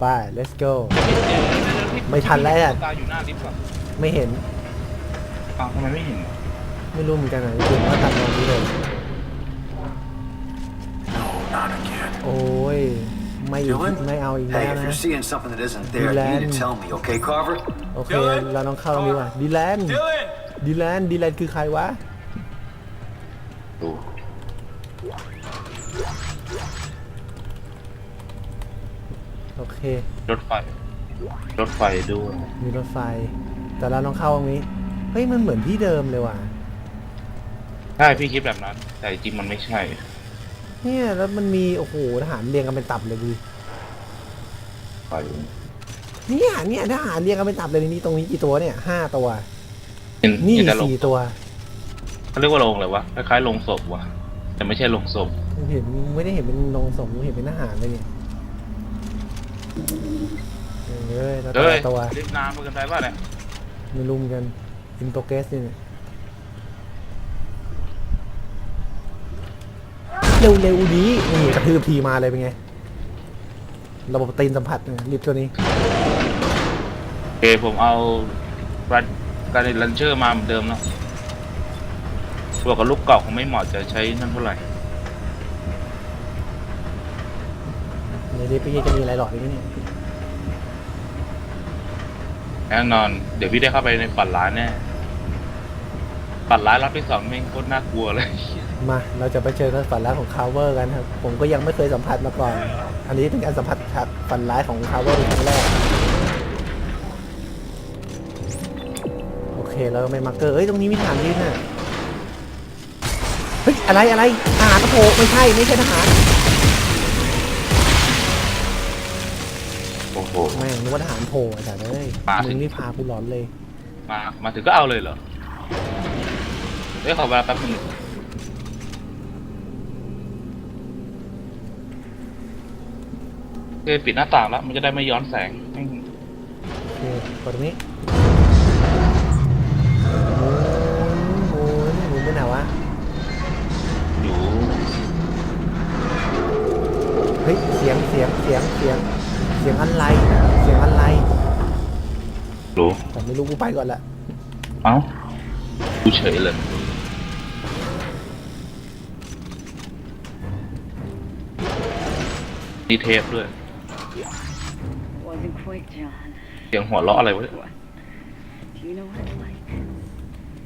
ไป let's go ไม่ทันแล้วอะ ตาอยู่หน้าลิฟต์ก่อนไม่เห็น อ้าวทำไมไม่เห็นไม่รู้เหมือนกันนะจริงว่าทำตรงนี้เลย Not again. โอ้ย ไม่อีก Dylan? ไม่เอาอีก Hey, แล้ว if นะ you're seeing something that isn't there, you need to tell me, okay, Carver? โอเค Dylan? เราต้องเข้าตรงนี้ว่ะดีแลน Dylan! ดีแลนดีแลนคือใครวะ ดู โอเค รถไฟ รถไฟด้วย มีรถไฟ แต่เราต้องเข้าตรงนี้ เฮ้ย มันเหมือนที่เดิมเลยว่ะ ใช่พี่คิดแบบนั้น แต่จริงมันไม่ใช่ เนี่ย แล้วมันมี โอ้โห ทหารเรียงกันเป็นตับเลยดูดิไฟเนี่ยเนี่ยทหารเรียงกันเป็นตับเลยนี่ตรงนี้กี่ตัวเนี่ยห้าตัว เห็นนี่เห็นแต่ลงสี่ตัว เขาเรียกว่าโรงอะไรวะ คล้ายๆโรงศพวะแต่ไม่ใช่โรงศพ เห็นไม่ได้เห็นเป็นนงสมเห็นเป็นทหารเลยเนี่ย เอ้ยแล้วแต่เฮ้ยละตัวรีบน้ำมือกันไปป่ะเนี่ยไม่รุมกันอินโปรเกสเนี่ยเร็วๆดีนี่กระทืบทีมาเลยเป็นไง ระบบตีนสัมผัสเนี่ยรีบตัวนี้โอเคผมเอาการการลันเชอร์มาเหมือนเดิมเนาะบวกกับลูกเก่าคงไม่เหมาะจะใช้นั่นเท่าไหร่ ในนี้พี่จะมีอะไรหลอดอีกไหมเนี่ยแน่นอน เดี๋ยวพี่ได้เข้าไปในฝันร้ายแน่ฝันร้ายรอบที่สองแม่งโคตรน่ากลัวเลย มาเราจะไปเจอกันฝันร้ายของคาเวอร์กันครับ ผมก็ยังไม่เคยสัมผัสมาก่อน อันนี้เป็นการสัมผัสฝันร้ายของคาเวอร์เป็นครั้งแรก โอเคเราไม่มาร์กเกอร์เอ้ยตรงนี้มีทหารยืนน่ะ เฮ้ยอะไรอะไรทหารโผล่ไม่ใช่ไม่ใช่ทหาร อ้โห แม่งนึกว่าทหารโผล่แต่เอ้ยมาสิ มึงนี่พากูหลอนเลย มามาถึงก็เอาเลยเหรอเฮ้ยขอเวลาแป๊บนึงโอเคปิดหน้าต่างแล้ว มันจะได้ไม่ย้อนแสงแม่งโอเคกดตรงนี้หมุนหมุนหมุนไปไหนวะ อยู่เฮ้ย เสียงเสียงเสียงเสียงเสียงอะไร เสียงอะไร รู้แต่ไม่รู้กูไปก่อนละเอ้ากูเฉยเลยดีเทปด้วย Wasn't quick, John. เสียงหัวเราะอะไรวะ What? Do you know what it's like?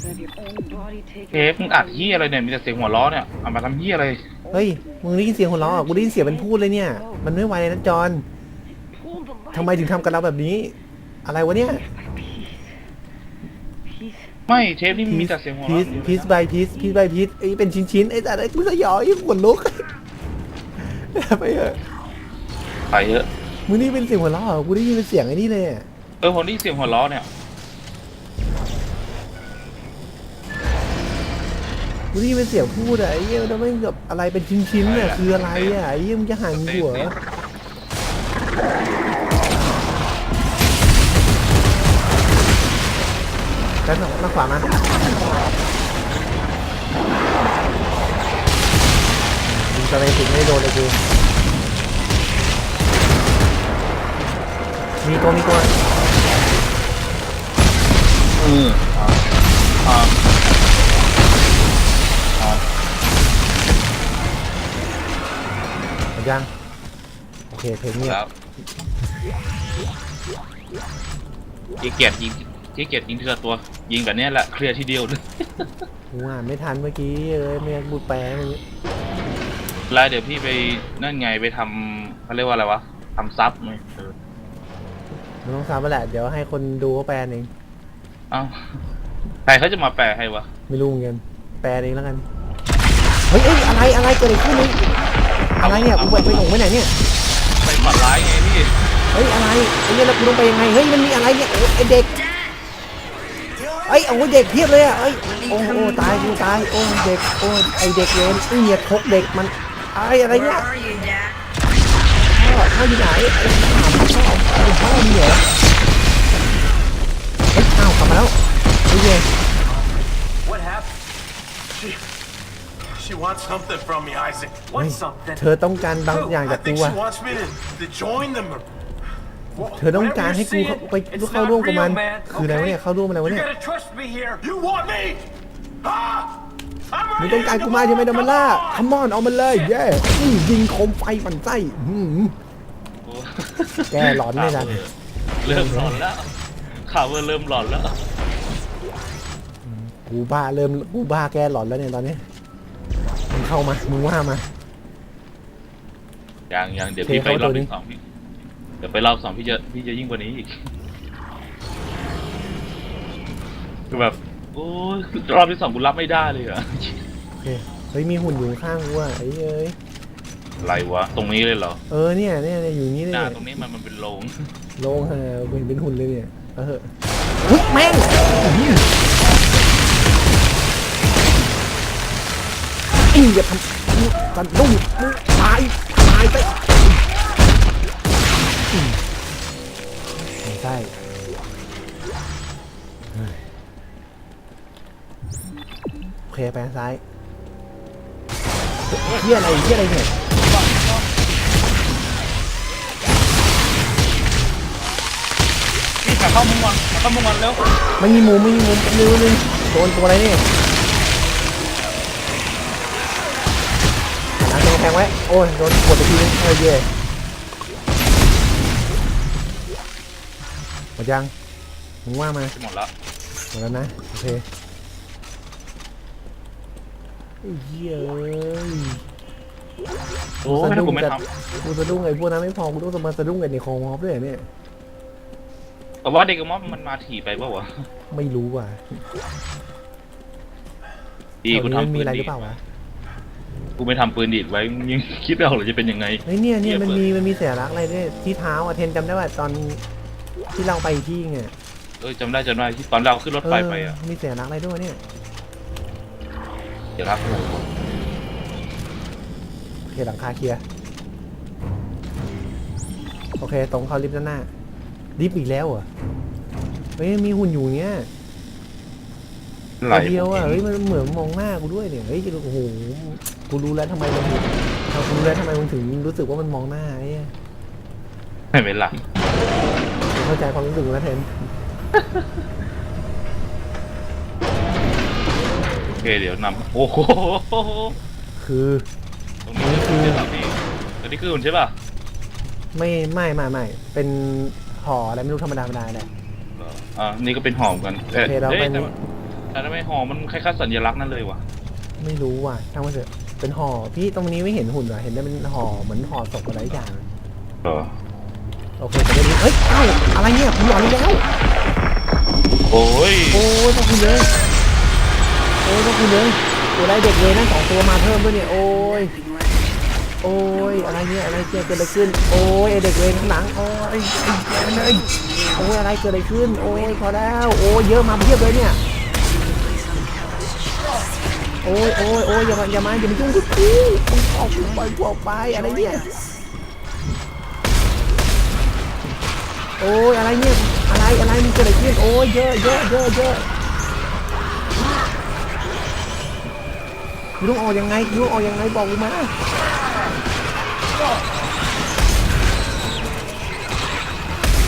To have your own body taken เทปมึงอัดเฮียอะไรเนี่ยมีแต่เสียงหัวเราะเนี่ยเอามาทำเฮียอะไร เฮ้ย มึงได้ยินเสียงหัวเราะอะกูได้ยินเสียงเป็นพูดเลยเนี่ย มันไม่ไหวเลยนะจอน Pull the light ทำไมถึงทำกับเราแบบนี้ อะไรวะเนี่ย by piece. Piece. ไม่เทปนี่มีแต่เสียงหัวพีเราะซพีซบายพีซพีซบายพีซไอ้ยเป็นชิ้นๆไอ้แต่ไอ้กูสยองยิ่งขนลุก ไปเถอะไปเยอะมึงนี่เป็นเสียงหัวเราะเหรอกูได้ยินเป็นเสียงไอ้นี่เลยอะเออผมได้ยินเสียงหัวเราะเนี่ยกูได้ยินเป็นเสียงพูดอะไอ้เหี้ยแล้วไม่งแบบอะไรเป็นชิ้นๆเนี่ยคืออะไรอะไอ้เหี้ยมึงจะหันหัวด้านหน้าหน้าขวามายิงสไนติไม่โดนเลยกูมีตัวมีตัวอืออ่าอ่าอ่าหมดยังโอเคเพลงเงียบแล้วขี้เกียจยิง ขี้เกียจยิงทีละตัว ยิงแบบเนี้ยแหละเคลียร์ทีเดียวเลยกูอ่านไม่ทันเมื่อกี้เอ้ยไม่งั้นกูแปลมึงแล้วเดี๋ยวพี่ไปนั่นไงไปทำเขาเรียกว่าอะไรวะทำซับไงเออมึงต้องซ้ำมาแหละ เดี๋ยวให้คนดูเขาแปลเอง เอ้าใครเขาจะมาแปลให้วะไม่รู้เหมือนกัน แปลเองแล้วกัน เฮ้ยเอ้ยอะไรอะไรเกิดอะไรขึ้นนี่อะไรเนี่ยกูไปไปหลงไปไหนเนี่ย ไปฝันร้ายไงพี่ เฮ้ยอะไรไอ้เนี่ยแล้วกูต้องไปยังไง เฮ้ยมันมีอะไรเนี่ยโอ้ไอเด็ก เอ้ยโอ้ยเด็กเพียบเลยอะเอ้ยโอ้โอ้ตายกูตายโอ้เด็กโอ้ไอเด็กเวนเอ้ยเนี่ยทกเด็กมันไอ้อะไรเนี่ยพ่อพ่ออยู่ไหนไอ้ถามพ่อไอ้พ่อมีเหรอเฮ้ยอ้าวกลับมาแล้วเฮ้ยเย่ What happened? She. She wants something from me, Isaac. เฮ้ย What's something? เธอต้องการบาง Who? อย่าง I จากกู think อะ she wants me to, to join them or เธอต้องการให้กูเข้าไป It's เข้าร่วม not กับมัน real, man, คืออะไรวะเนี่ย okay? เข้าร่วมอะไรวะ You เนี่ย gotta trust me here. You want me? Huh? I'm มึง ready ต้องการ to กูมาใช่ไหม go. ดัมเบลล่าคัมอนเอามันเลย เย้อื้อยิงคมไฟฝันไส้อื้อหือโอ้แกหลอนไม่ทันเริ่มหลอนแล้วข่าวว่าเริ่มหลอนแล้ว กูบ้าเริ่มกูบ้าแกหลอนแล้วเนี่ยตอนนี้ มึงเข้ามา มึงว่ามา ยังยังเดี๋ยวโอเคพี่ไปเข้ารอบตัวนี้ที่สองพี่ เดี๋ยวไปรอบสองพี่จะพี่จะยิ่งกว่านี้อีกคือแบบโอ้ยรอบที่สองกูรับไม่ได้เลยเหรอโอเคเฮ้ยมีหุ่นอยู่ข้างกูอะไอ้เอ้ยอะไรวะ ตรงนี้เลยเหรอเออเนี่ยเนี่ยเนี่ยอยู่นี่เลยหน้าเนี่ยตรงนี้มันมันเป็นโรงโล่งเออกูเห็นเป็นหุ่นเลยเนี่ยเอาเถอะอุ๊ยแม่งอีอย่าทำกันดุ้งมึงตายตายไป ไปทางซ้ายเฮียอะไรเฮียอะไรเนี่ยพี่ขาเข้ามุมก่อนขาเข้ามุมก่อนเร็วไม่มีมุมไม่มีมุมไม่รู้เลยโดนตัวอะไรเนี่ยหาตัวแพงไว้โอ้ยโดนกดไปทีนึงเออเย่หมดยังมึงว่ามาหมดแล้วหมดแล้วนะโอเคไอ้ เหี้ยเอ้ยโอ้ยถ้ากูไม่ทกูสะดุ้งไอ้พวกนั้นไม่พอกูต้องมาสะดุ้งไอ้ในคอมอฟด้วยเนี่ยำแต่ว่าเด็กกับมอสมันมาถี่ไปเปล่าวะไม่รู้ว่ะดีแถวกูนี้มันทำปืมีนอะไรหดีรือเปล่าวะกูไม่ทำปืนดีดไว้มึงยังคิดไม่ออกหรือจะเป็นยังไง เฮ้ยเนี่ยเนี่ยมันเปิดมีมันมีสัญลักษณ์อะไรด้วยที่เท้าอะเทนจำได้ว่าตอนที่เราไปอีกที่ไงเออจำได้จำได้ที่ตอนเราขึ้นรถไฟไปอะเออมีสัญลักษณ์อะไรด้วยเนี่ยเดี๋ยวรับโอเคหลังคาเคลียร์โอเค ตรงเข้าลิฟต์ด้านหน้าลิฟต์อีกแล้วเหรอเฮ้ยมีหุ่นอยู่เนี้ยไหลตัวเดียวอะเฮ้ยมันเหมือนมองหน้ากูด้วยเนี่ยเฮ้ยโอ้โหกูรู้แล้วทำไมมันถึงกูรู้แล้วทำไมมันถึงรู้สึกว่ามันมองหน้าไอ้เนี่ยไม่เป็นไรกูเข้าใจความรู้สึกแล้วเทน เคเดี๋ยวนำโอ้โหคือ ตรงนี้คือใช่ป่ะพี่ตรงนี้คือหุ่นใช่ป่ะไม่ไม่ไม่ไม่เป็นห่ออะไรไม่รู้ธรรมดาธรรมดาแหละเหรออ่านี่ก็เป็นหอมกันเอ๊ะโอเคเราเอ๊ะเป็นแต่ว่าแต่ทำไมหอมมันคล้ายๆสัญลักษณ์นั่นเลยวะไม่รู้ว่ะช่างมันเถอะเป็นห่อพี่ตรงนี้ไม่เห็นหุ่นเหรอเห็นแต่เป็นห่อเหมือนห่อศพอะไรอย่างเหรอโอเคแต่เดี๋ยวนี้เฮ้ยเอ้าอะไรเนี่ยผมหลอนอีกแล้วโอ้ยโอ้ยพวกคุณเลยโอ้ยพวกคุณเลยตัวได้เด็กเลยนะสองตัวมาเพิ่มด้วยเนี่ยโอ้ยโอ้ยอะไรเนี่ยอะไรเกิดอะไรขึ้น โอ้ยเด็กเวรข้างหลังโอ้ยไอ้ไอ้เลยโอ้ยอะไรเกิดอะไรขึ้น โอ้ยพอแล้วโอ้ยเยอะมาเพียบเลยเนี่ยโอ้ยโอ้ยโอ้ยอย่ามาอย่ามาอย่ามายุ่งกับกูออกไปออกไปอะไรเนี่ยโอ้ยอะไรเนี่ยอะไรอะไรมันเกิดอะไรขึ้นโอ้ยเยอะเยอะเยอะเยอะ กูต้องออกยังไงกูต้องออกยังไงบอกกูมา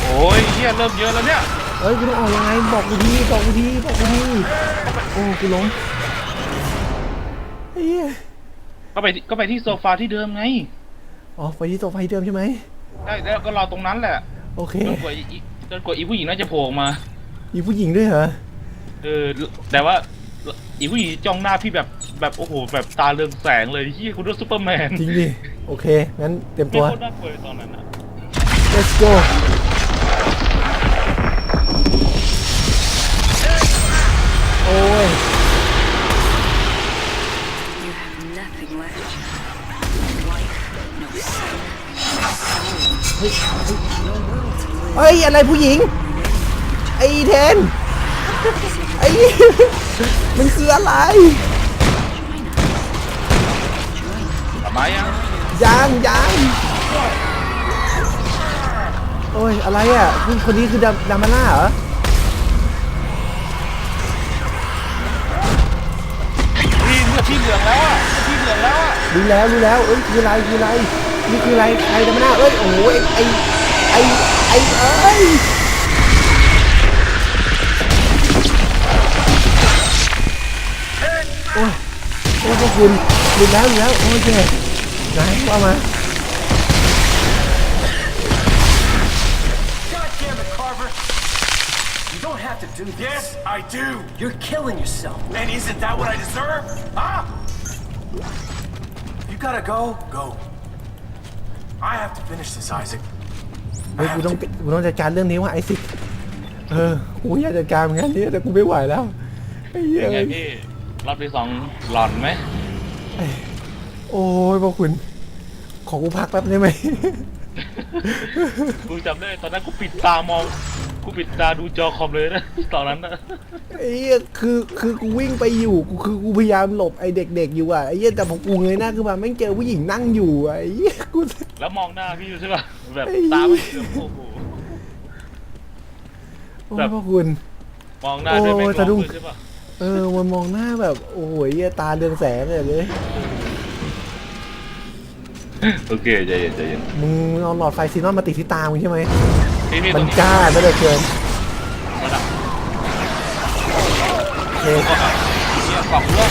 โอ้ยเฮียเริ่มเยอะแล้วเนี่ยเอ้ยกูต้องออกยังไงบอกกูทีบอกกูทีบอกกูทีโอ้กูล้มเฮ้ยก็ไปก็ไปที่โซฟาที่เดิมไงอ๋อไปที่โซฟาที่เดิมใช่ไหมได้แล้วก็รอตรงนั้นแหละโอเคจนกว่าอีจนกว่าอีผู้หญิงน่าจะโผล่ออกมามีผู้หญิงด้วยเหรอเออแต่ว่า อีผู้หญิงจ้องหน้าพี่แบบแบบโอ้โหแบบตาเรืองแสงเลยที่คุณดูซูเปอร์แมนจริงดิ โอเค งั้นเตรียมไม่ตัว โคตรน่ากลัวเลยตอนนั้นอะ let's go โอ้ย You have nothing left. No life, no soul, no world to live. เฮ้ย อะไรผู้หญิง ไอ้เทน ไอ้ มันคืออะไรกลับมายังยังยังโอ้ยอะไรอะคนคนนี้คือดาดามาน่าเหรอพี่เลือดพี่เหลืองแล้วอะเลือดพี่เหลืองแล้วอะรู้แล้วรู้แล้วเอ้ยคืออะไรคืออะไรนี่คืออะไรใครดามาน่าเอ้ยโอ้โหไอ้ไอ้ไอ้อ้เอ้ย โอ้ยโอ้ยพวกคุณหลุดแล้วหลุดแล้วโอเคไหนว่ามา God damn it, Carver! You don't have to do this. Yes, I do. You're killing yourself. And isn't that what I deserve? Huh? You gotta go. Go. I have to finish this, Isaac. เฮ้ยกูต้องกูต้องจัดการเรื่องนี้ว่ะไอ้สิเออกูอยากจัดการเหมือนกันเนี่ยแต่กูไม่ไหวแล้วไอ้เหี้ยยังไงพี่ รอบที่สองหลอนไหมโอ้ยพวกคุณ ขอกูพักแป๊บได้ไหม กูจำได้ตอนนั้นกูปิดตามองกูปิดตาดูจอคอมเลยนะตอนนั้นนะไอ้เหี้ยคือคือกูวิ่งไปอยู่กูคือกูพยายามหลบไอ้เด็ก ๆ อยู่อะไอ้เหี้ยแต่พอกูเงยหน้าขึ้นมาแม่งเจอผู้หญิงนั่งอยู่อะไอ้เหี้ยกู แล้วมองหน้าพี่อยู่ใช่ป่ะแบบไอ้ตาไม่เชื่อมโอ้โห โอ้แบยบพวกคุณ มองหน้าด้วยไม่โอ้ยร้สะองดุ้งด้วยใช่ป่ะ เออมันมองหน้าแบบ โอ้โหเหี้ยตาเรืองแสงเลยเลย โอเคใจเย็นใจเย็นมึงเอาหลอดไฟซีนอนมาติดที่ตามึงใช่ไหม พี่พี่ตมัรนงนี้กล้าไม่ได้เกินระดับเฮ้ยเนี่ยกล่องเรื่อง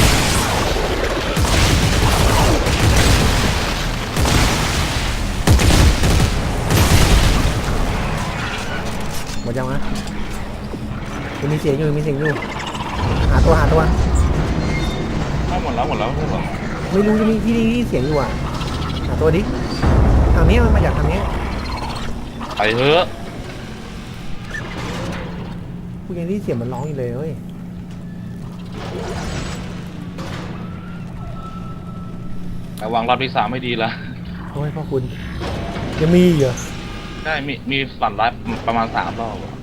หมดยังวะยังมีเสียงอยู่ยังมีเสียงอยู่ หาตัวหาตัวไม่หมดแล้วหมดแล้วใช่ป่ะไม่รู้จะมีที่นี่เสียงอยู่อะหาตัวดิทางนี้มันมาจากทางนี้ไปเถอะกูยังได้ยินเสียงมันร้องอยู่เลยเฮ้ยระวังรอบที่สามไม่ดีละโอ้ยพ่อคุณยังมีอีกเหรอ ได้มีมีฝันร้ายประมาณสามรอบอะ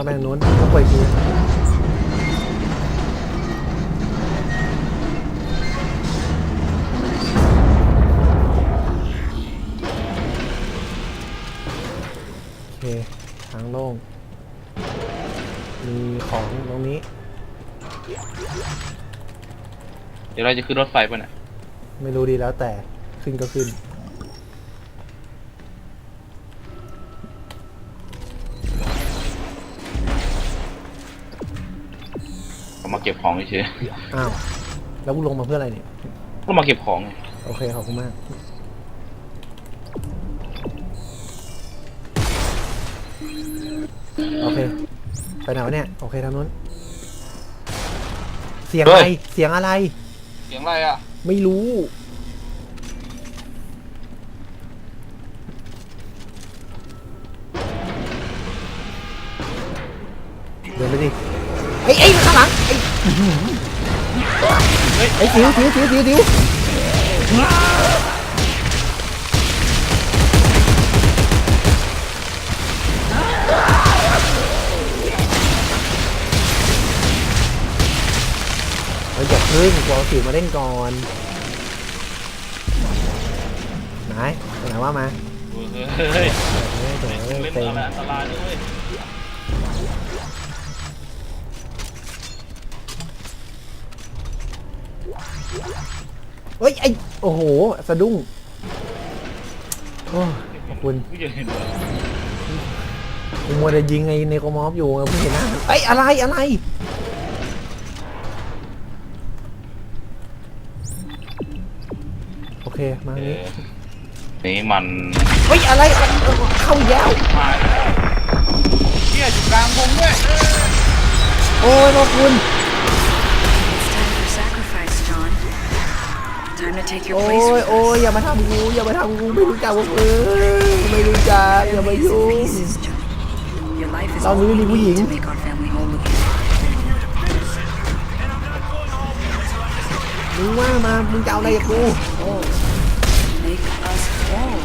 ต้องไปทางนู้นต้องไปอีกทีโอเค ทางโล่ง มีของตรงนี้ เดี๋ยวเราจะขึ้นรถไฟไปเนี่ยไม่รู้ดีแล้วแต่ขึ้นก็ขึ้น เรามาเก็บของเฉยอ้าว แล้วกูลงมาเพื่ออะไรเนี่ย ๆก็มาเก็บของไงโอเคขอบคุณมาก โอเค ไปไหนวะเนี่ย โอเคทางนู้น เสียงอะไร เสียงอะไร เสียงอะไรอะไม่รู้ เดินไปดิไอ้ไอ้ยข้างหลังไอ้ ไอ้จิ๋วจิ๋วจิ๋วจิ๋วจิ๋วเฮ้ยอย่าพึ่งกูเอาสิวมาเล่นก่อนไหนไปไหนว่ามาเฮ้ยเฮ้ยเฮ้ยเดี๋ยวเฮ้ยเล่นเต็งอะไรอันตรายด้วย เฮ้ยไอโอ้โห สะดุ้งโอ้ขอบคุณผู้ใหญ่เห็นเหรอกูมัวแต่ยิงไอ้เนโกมอฟอยู่ไงเพิ่งเห็นหน้าเอ้ยอะไรอะไร โอเค มาเอนี้อนี่มันเฮ้ยอะไรอะไรเออเข้าอีกแล้วหายแล้วเนี่ยอยู่กลางวงด้วยโอ้ยขอบคุณ Time to take your โอ้ place ย with โอ้ย us. อย่ามาทำกูอย่ามาทำกูไม่รู้จักพวกเออไม่รู้จักอย่ามา Faces, ยุ่ง faces, John. Your life is เรา all นี้ we มีผู้หญิง need to make our family whole again. มึงว่ามามึงจะเอาอะไรกับกู Whole. Make us whole.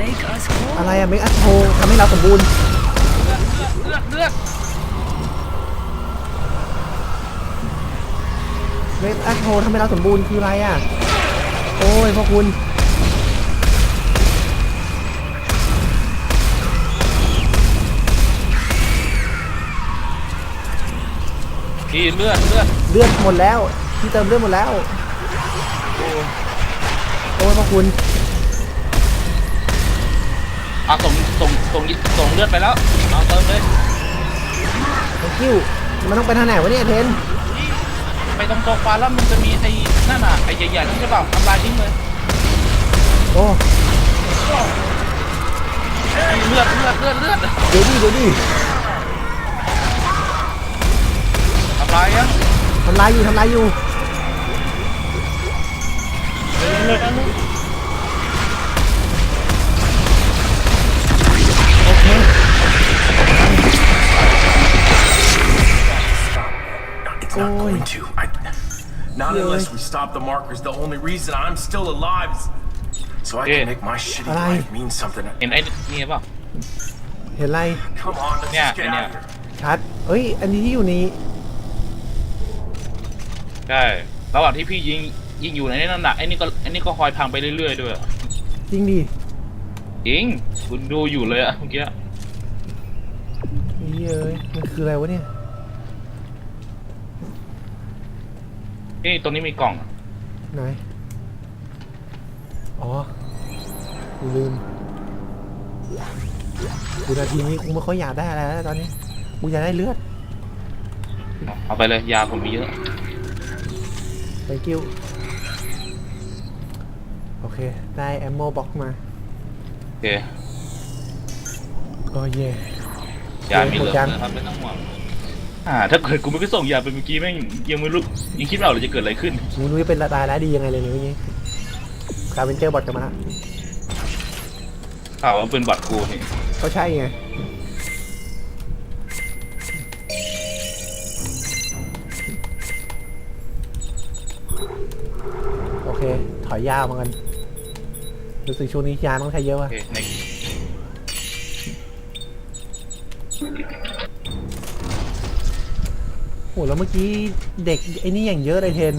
Make us whole. อะไรอะเมคอัพโททำให้เราสมบูรณ์เลือดเลือดเมคอัพโททำให้เราสมบูรณ์คืออะไรอะโอ้ยพ่อคุณพี่เลือดเลือดเลือดหมดแล้วพี่เติมเลือดหมดแล้ว โอ้ยพระคุณเอาส่งส่งส่งส่งเลือดไปแล้วเอาเติมเลยตะกิ้วมันต้องไปทางไหนวะเนี่ยเทน ไปตรงโซฟาแล้วมันจะมีไอ้นั่นน่ะไอ้ใหญ่ๆนั่นใช่เปล่าทำลายทิ้งเลยโอ้เลือดเลือดเลือดเลือดเดี๋ยวดิเดี๋ยวดิทำลายยังทำลายอยู่ทำลายอยู่โ It's not Oi. going to. I, not Yeah. unless we stop the markers. The only reason I'm still alive is so I Yeah. can make my shitty Alright. life mean something. เห็นไอ้นี่เปล่าเห็นอะไร Come on, let's Yeah, just get yeah. out of here. ชัดเอ้ย อันนี้ที่อยู่นี้ ใช่ระหว่างที่พี่ยิงยิงอยู่ในนั่นน่ะไอ้นี่ก็ไอ้นี่ก็คอยพังไปเรื่อยๆด้วยจริงดิจริงคุณดูอยู่เลยอะเมื่อกี้นี่เอ้ย มันคืออะไรวะเนี่ย นี่ตรงนี้มีกล่องอะไหน อ๋อกูลืมกูนาทีนี้กูไม่ค่อยอยากได้อะไรแล้วตอนนี้ กูอยากได้เลือดเอาไปเลยยาผมมีเยอะ thank you โอเค ได้ ammo box มาโอเค โอ้เย่ ยามีเหลือหมดยังนะครับไม่ต้องห่วง อ่า ถ้าเกิดกูไม่ไปส่งยาไปเมื่อกี้แม่งยังไม่รู้ยังคิดไม่ออกเลยจะเกิดอะไรขึ้นมึงรู้จะเป็นตายร้ายดียังไงเลยเนี่ยเมื่อกี้กลายเป็นเจอบอทกันมาละข่าวว่าเป็นบัตรกูนี่ก็ใช่ไงโอเค ถอยยาวมากันรู้สึกช่วงนี้ยาต้องใช้เยอะโอว่ะเคใแล้วเมื่อกี้เด็กไอ้นี่อย่างเยอะเลยเทน